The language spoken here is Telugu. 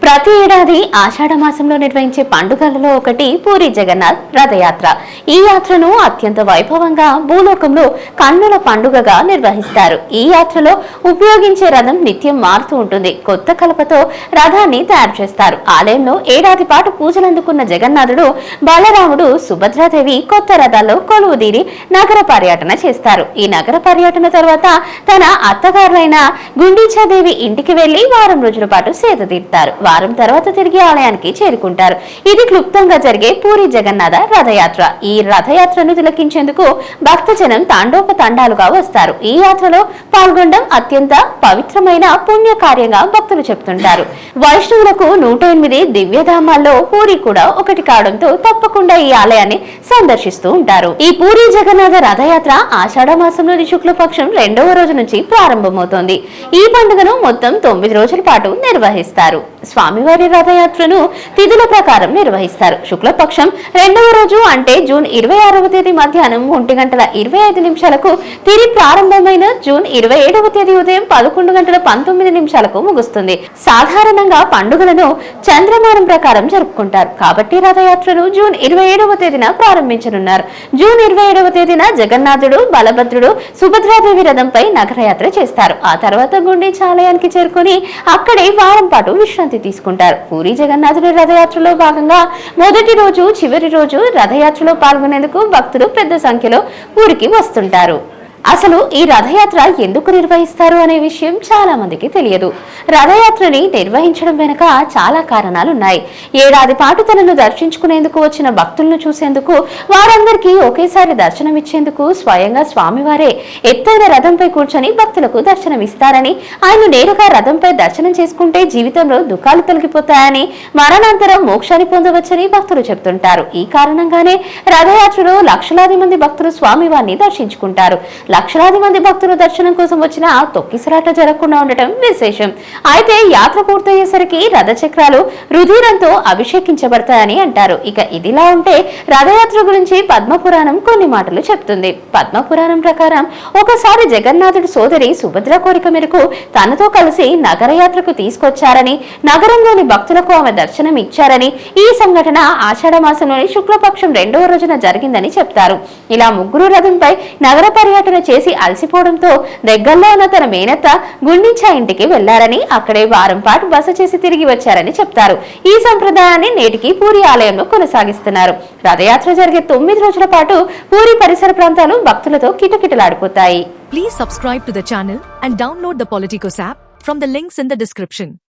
Para ఏడాది ఆషాఢ మాసంలో నిర్వహించే పండుగలలో ఒకటి పూరి జగన్నాథ్ రథయాత్ర. ఈ యాత్రను అత్యంత వైభవంగా భూలోకంలో కన్నుల పండుగగా నిర్వహిస్తారు. ఈ యాత్రలో ఉపయోగించే రథం నిత్యం మారుతూ ఉంటుంది. కొత్త కలపతో రథాన్ని తయారు చేస్తారు. ఆలయంలో ఏడాది పాటు పూజలందుకున్న జగన్నాథుడు బలరాముడు సుభద్రాదేవి కొత్త రథాల్లో కొలువుదీరి నగర పర్యటన చేస్తారు. ఈ నగర పర్యటన తర్వాత తన అత్తగారులైన గుండీచాదేవి ఇంటికి వెళ్ళి వారం రోజుల పాటు సేద తీరుతారు. వారం తర్వాత తిరిగి ఆలయానికి చేరుకుంటారు. ఇది క్లుప్తంగా జరిగే పూరి జగన్నాథ రథయాత్ర. ఈ రథయాత్రను తిలకించేందుకు భక్తజనం తాండోప తండాలుగా వస్తారు. ఈ యాత్రలో పాల్గొనడం అత్యంత పవిత్రమైన పుణ్య కార్యంగా భక్తులు చెప్తుంటారు వైష్ణవులకు నూట ఎనిమిది దివ్యధామాల్లో పూరి కూడా ఒకటి కావడంతో తప్పకుండా ఈ ఆలయాన్ని సందర్శిస్తూ ఉంటారు. ఈ పూరి జగన్నాథ రథయాత్ర ఆషాఢ మాసంలోని శుక్లపక్షం రెండవ రోజు నుంచి ప్రారంభమవుతోంది. ఈ పండుగను మొత్తం తొమ్మిది రోజుల పాటు నిర్వహిస్తారు. స్వామివారి రథయాత్రను తిథుల ప్రకారం నిర్వహిస్తారు. శుక్లపక్షం రెండవ రోజు అంటే జూన్ ఇరవై ఆరవ తేదీ మధ్యాహ్నం ఒంటి గంటల ఇరవై ఐదు నిమిషాలకు తిరిగి ప్రారంభమైన జూన్ ఇరవై ఏడవ తేదీ ఉదయం పదకొండు గంటల పంతొమ్మిది నిమిషాలకు ముగుస్తుంది. సాధారణంగా పండుగలను చంద్రమానం ప్రకారం జరుపుకుంటారు. కాబట్టి రథయాత్రను జూన్ ఇరవై ఏడవ తేదీన ప్రారంభించనున్నారు. జూన్ ఇరవై ఏడవ తేదీన జగన్నాథుడు బలభద్రుడు సుభద్రాదేవి రథంపై నగరయాత్ర చేస్తారు. ఆ తర్వాత గుండె చాలయానికి చేరుకొని అక్కడే వారం పాటు విశ్రాంతి తీసుకుంటారు. పూరి జగన్నాథుడి రథయాత్రలో భాగంగా మొదటి రోజు చివరి రోజు రథయాత్రలో పాల్గొనేందుకు భక్తులు పెద్ద సంఖ్యలో ఊరికి వస్తుంటారు. అసలు ఈ రథయాత్ర ఎందుకు నిర్వహిస్తారు అనే విషయం చాలా మందికి తెలియదు. రథయాత్రని నిర్వహించడం వెనుక చాలా కారణాలు ఉన్నాయి. ఏడాది పాటు తనను దర్శించుకునేందుకు వచ్చిన భక్తులను చూసేందుకు వారందరికీ ఒకేసారి దర్శనం ఇచ్చేందుకు స్వయంగా స్వామివారే ఎత్తైన రథంపై కూర్చొని భక్తులకు దర్శనం ఇస్తారని ఆయన నేరుగా రథంపై దర్శనం చేసుకుంటే జీవితంలో దుఃఖాలు తొలగిపోతాయని మరణాంతరం మోక్షాన్ని పొందవచ్చని భక్తులు చెప్తుంటారు ఈ కారణంగానే రథయాత్రలో లక్షలాది మంది భక్తులు స్వామివారిని దర్శించుకుంటారు. లక్షలాది మంది భక్తులు దర్శనం కోసం వచ్చిన తొక్కిసలాట జరగకుండా ఉండటం విశేషం. అయితే యాత్ర పూర్తయ్యేసరికి రథచక్రాలు రుధిరంతో అభిషేకించబడతాయని అంటారు. ఇక ఇదిలా ఉంటే రథయాత్ర గురించి పద్మపురాణం కొన్ని మాటలు చెప్తుంది. పద్మపురాణం ప్రకారం ఒకసారి జగన్నాథుడి సోదరి సుభద్ర కోరిక మేరకు తనతో కలిసి నగరయాత్రకు తీసుకొచ్చారని నగరంలోని భక్తులకు ఆమె దర్శనం ఇచ్చారని ఈ సంఘటన ఆషాఢ మాసంలోని శుక్లపక్షం రెండవ రోజున జరిగిందని చెప్తారు. ఇలా ముగ్గురు రథంపై నగర పర్యటన చేసి అలసిపోవడంతో దగ్గరలో ఉన్న తన మేనత్త గుండించా ఇంటికి వెళ్ళారని అక్కడే వారం పాటు బస చేసి తిరిగి వచ్చారని చెప్తారు. ఈ సంప్రదాయాన్ని నేటికి పూరి ఆలయంలో కొనసాగిస్తున్నారు. రథయాత్ర జరిగే తొమ్మిది రోజుల పాటు పూరి పరిసర ప్రాంతాలు భక్తులతో కిటకిటలాడిపోతాయి. Please subscribe to the channel and download the Politicos app from the links in the description